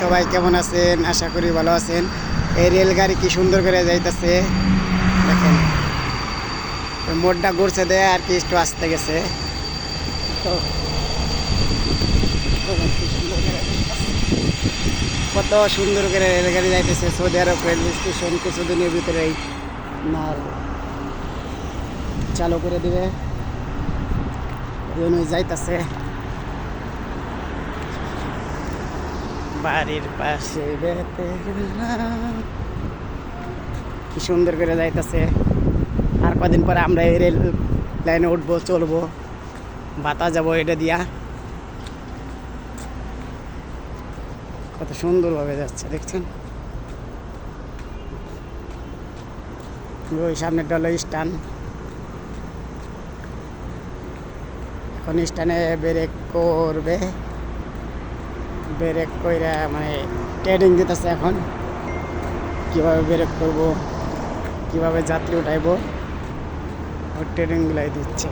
সবাই কেমন আছেন? আশা করি ভালো আছেন। এই রেলগাড়ি কি সুন্দর করে যাইতেছে। দেখেন। মোড়টা ঘুরছে দেয় আর কি একটু আসতে গেছে। তো কত সুন্দর করে রেলগাড়ি যাইতেছে সৌদি আরব রেলওয়ে স্টেশন কিছুদিনের ভিতরে আপনার চালু করে দিবে। যাইতাছে। বাড়ির পাশে গেলাম। কি সুন্দর করে যাইতাছে। আর কদিন পরে আমরা এই রেল লাইনে উঠবো, চলবো। বাতা যাব এটা দিয়া। কত সুন্দরভাবে যাচ্ছে, দেখছেন? ওই সামনেটা হলো স্টান। এখন স্টানে ব্রেক করবে। ব্রেক কইরা মানে ট্রেডিং দিতেছে এখন। কীভাবে ব্রেক করব, কীভাবে যাত্রী উঠাইবো ও ট্রেডিংগুলাই দিচ্ছে।